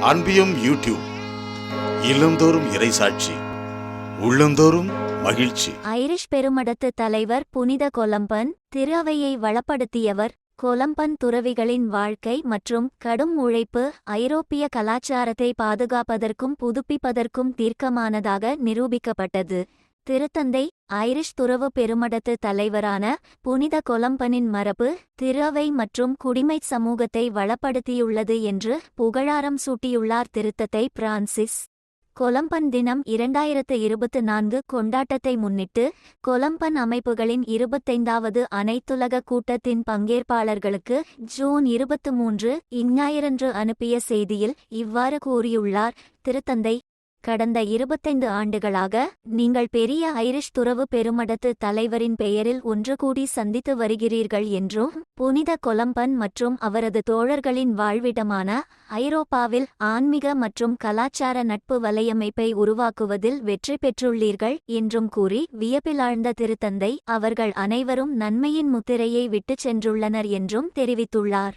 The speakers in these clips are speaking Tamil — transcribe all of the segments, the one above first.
அன்பியும் யூடியூப் இல்லந்தோறும் இறைசாட்சி உள்ளந்தோறும் மகிழ்ச்சி. ஐரிஷ் பெருமடத்து தலைவர் புனித கொலம்பன் திருவையை வளப்படுத்தியவர் கொலம்பன் துறவிகளின் வாழ்க்கை மற்றும் கடும் உழைப்பு ஐரோப்பிய கலாச்சாரத்தை பாதுகாப்பதற்கும் புதுப்பிப்பதற்கும் தீர்க்கமானதாக நிரூபிக்கப்பட்டது. திருத்தந்தை ஐரிஷ் துறவு பெருமடத்து தலைவரான புனித கொலம்பனின் மரபு திறவை மற்றும் குடிமைச் சமூகத்தை வளப்படுத்தியுள்ளது என்று புகழாரம் சூட்டியுள்ளார் திருத்தத்தை பிரான்சிஸ். கொலம்பன் தினம் இரண்டாயிரத்து இருபத்து நான்கு கொண்டாட்டத்தை முன்னிட்டு கொலம்பன் அமைப்புகளின் இருபத்தைந்தாவது அனைத்துலக கூட்டத்தின் பங்கேற்பாளர்களுக்கு ஜூன் இருபத்து மூன்று இஞ்ஞாயிறன்று அனுப்பிய செய்தியில் இவ்வாறு கூறியுள்ளார் திருத்தந்தை கடந்த இருபத்தைந்து ஆண்டுகளாக நீங்கள் பெரிய ஐரிஷ் துறவு பெருமடத்து தலைவரின் பெயரில் ஒன்று கூடி சந்தித்து வருகிறீர்கள் என்றும் புனித கொலம்பன் மற்றும் அவரது தோழர்களின் வாழ்விடமான ஐரோப்பாவில் ஆன்மீக மற்றும் கலாச்சார நட்பு வலையமைப்பை உருவாக்குவதில் வெற்றி பெற்றுள்ளீர்கள் என்றும் கூறி வியப்பிலாழ்ந்த திருத்தந்தை அவர்கள் அனைவரும் நன்மையின் முத்திரையை விட்டுச் சென்றுள்ளனர் என்றும் தெரிவித்துள்ளார்.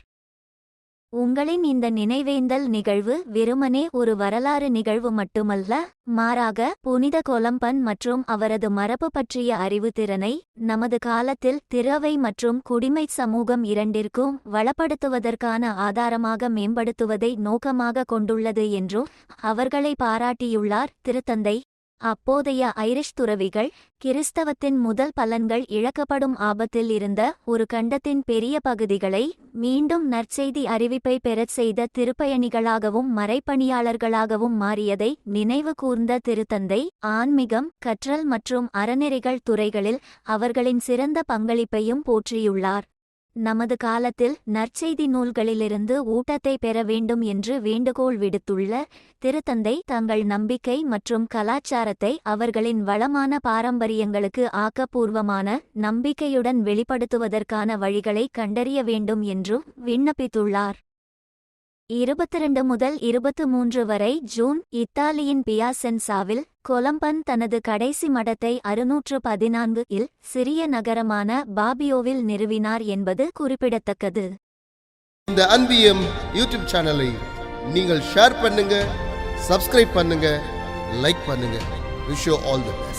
உங்களின் இந்த நினைவேந்தல் நிகழ்வு வெறுமனே ஒரு வரலாறு நிகழ்வு மட்டுமல்ல மாறாக புனித கொலம்பன் மற்றும் அவரது மரபு பற்றிய அறிவு திறனை நமது காலத்தில் திறவை மற்றும் குடிமைச் சமூகம் இரண்டிற்கும் வளப்படுத்துவதற்கான ஆதாரமாக மேம்படுத்துவதை நோக்கமாக கொண்டுள்ளது என்றும் அவர்களை பாராட்டியுள்ளார் திருத்தந்தை அப்போதைய ஐரிஷ் துறவிகள் கிறிஸ்தவத்தின் முதல் பலன்கள் இழக்கப்படும் ஆபத்தில் இருந்த ஒரு கண்டத்தின் பெரிய பகுதிகளை மீண்டும் நற்செய்தி அறிவிப்பை பெறச் செய்த திருப்பயணிகளாகவும் மறைப்பணியாளர்களாகவும் மாறியதை நினைவு கூர்ந்த திருத்தந்தை ஆன்மீகம் கற்றல் மற்றும் அறநெறிகள் துறைகளில் அவர்களின் சிறந்த பங்களிப்பையும் போற்றியுள்ளார். நமது காலத்தில் நற்செய்தி நூல்களிலிருந்து ஊட்டத்தை பெற வேண்டும் என்று வேண்டுகோள் விடுத்துள்ள திருத்தந்தை தங்கள் நம்பிக்கை மற்றும் கலாச்சாரத்தை அவர்களின் வளமான பாரம்பரியங்களுக்கு ஆக்கப்பூர்வமான நம்பிக்கையுடன் வெளிப்படுத்துவதற்கான வழிகளை கண்டறிய வேண்டும் என்றும் விண்ணப்பித்துள்ளார். இருபத்திரண்டு முதல் இருபத்து மூன்று வரை ஜூன் இத்தாலியின் பியாசென்சாவில் கொலம்பன் தனது கடைசி மடத்தை அறுநூற்று பதினான்கு இல் சிறிய நகரமான பாபியோவில் நிறுவினார் என்பது குறிப்பிடத்தக்கது. இந்த அன்பியம் யூடியூப் சேனலை நீங்கள் ஷேர் பண்ணுங்க சப்ஸ்கிரைப் பண்ணுங்க லைக் பண்ணுங்க. Wish all the best